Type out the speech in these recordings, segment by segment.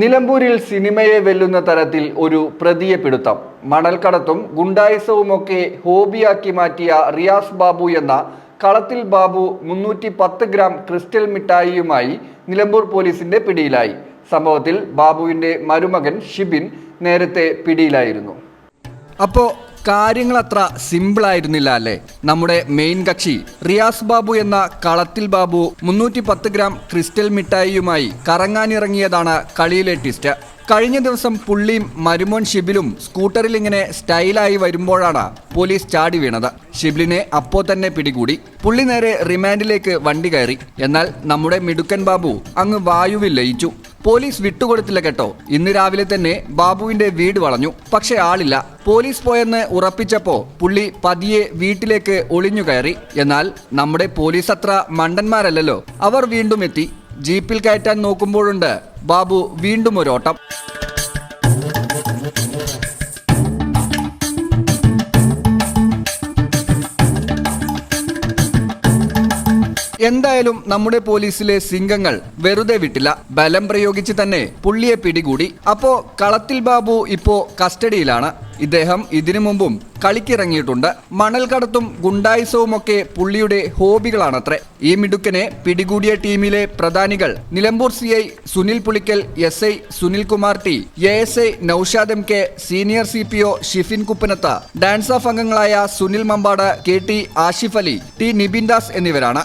നിലമ്പൂരിൽ സിനിമയെ വെല്ലുന്ന തരത്തിൽ ഒരു പ്രതിയെ പിടുത്തം. മണൽക്കടത്തും ഗുണ്ടായസവുമൊക്കെ ഹോബിയാക്കി മാറ്റിയ റിയാസ് ബാബു എന്ന കളത്തിൽ ബാബു മുന്നൂറ്റി പത്ത് ഗ്രാം ക്രിസ്റ്റൽ മിഠായിയുമായി നിലമ്പൂർ പോലീസിന്റെ പിടിയിലായി. സംഭവത്തിൽ ബാബുവിന്റെ മരുമകൻ ഷിബിൻ നേരത്തെ പിടിയിലായിരുന്നു. അപ്പോ കാര്യങ്ങൾ അത്ര സിമ്പിൾ ആയിരുന്നില്ല അല്ലേ? നമ്മുടെ മെയിൻ കക്ഷി റിയാസ് ബാബു എന്ന കളത്തിൽ ബാബു മുന്നൂറ്റി പത്ത് ഗ്രാം ക്രിസ്റ്റൽ മിഠായിയുമായി കറങ്ങാനിറങ്ങിയതാണ് കളിയിലെ ട്വിസ്റ്റ് കഴിഞ്ഞ ദിവസം പുള്ളിയും മരുമോൻ ഷിബിലും സ്കൂട്ടറിൽ ഇങ്ങനെ സ്റ്റൈലായി വരുമ്പോഴാണ് പോലീസ് ചാടി വീണത്. ഷിബിലിനെ അപ്പോ തന്നെ പിടികൂടി. പുള്ളി നേരെ റിമാൻഡിലേക്ക് വണ്ടി കയറി. എന്നാൽ നമ്മുടെ മിടുക്കൻ ബാബു അങ്ങ് വായുവിൽ ലയിച്ചു. പോലീസ് വിട്ടുകൊടുത്തില്ല കേട്ടോ. ഇന്ന് രാവിലെ തന്നെ ബാബുവിന്റെ വീട് വളഞ്ഞു. പക്ഷെ ആളില്ല. പോലീസ് പോയെന്ന് ഉറപ്പിച്ചപ്പോ പുള്ളി പതിയെ വീട്ടിലേക്ക് ഒളിഞ്ഞു കയറി. എന്നാൽ നമ്മുടെ പോലീസ് അത്ര മണ്ടന്മാരല്ലല്ലോ. അവർ വീണ്ടും എത്തി. ജീപ്പിൽ കയറ്റാൻ നോക്കുമ്പോഴുണ്ട്. ബാബു വീണ്ടും ഒരു ഓട്ടം എന്തായാലും നമ്മുടെ പോലീസിലെ സിംഗങ്ങൾ വെറുതെ വിട്ടില്ല. ബലം പ്രയോഗിച്ച് തന്നെ പുള്ളിയെ പിടികൂടി. അപ്പോ കളത്തിൽ ബാബു ഇപ്പോ കസ്റ്റഡിയിലാണ്. ഇദ്ദേഹം ഇതിനു മുമ്പും കളിക്കിറങ്ങിയിട്ടുണ്ട്. മണൽ കടത്തും ഗുണ്ടായിസവുമൊക്കെ പുള്ളിയുടെ ഹോബികളാണത്രേ. ഈ മിടുക്കനെ പിടികൂടിയ ടീമിലെ പ്രധാനികൾ Nilambur C I Sunil Pulikkal S I Sunil Kumar T A S I Naushad M K senior C P O Shifin Kuppanath DANSAF അംഗങ്ങളായ Sunil Mampad K T Ashif Ali T Nibin Das എന്നിവരാണ്.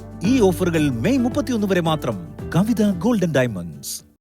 ഈ ഓഫറുകൾ May മുപ്പത്തിയൊന്ന് വരെ മാത്രം കവിത golden diamonds.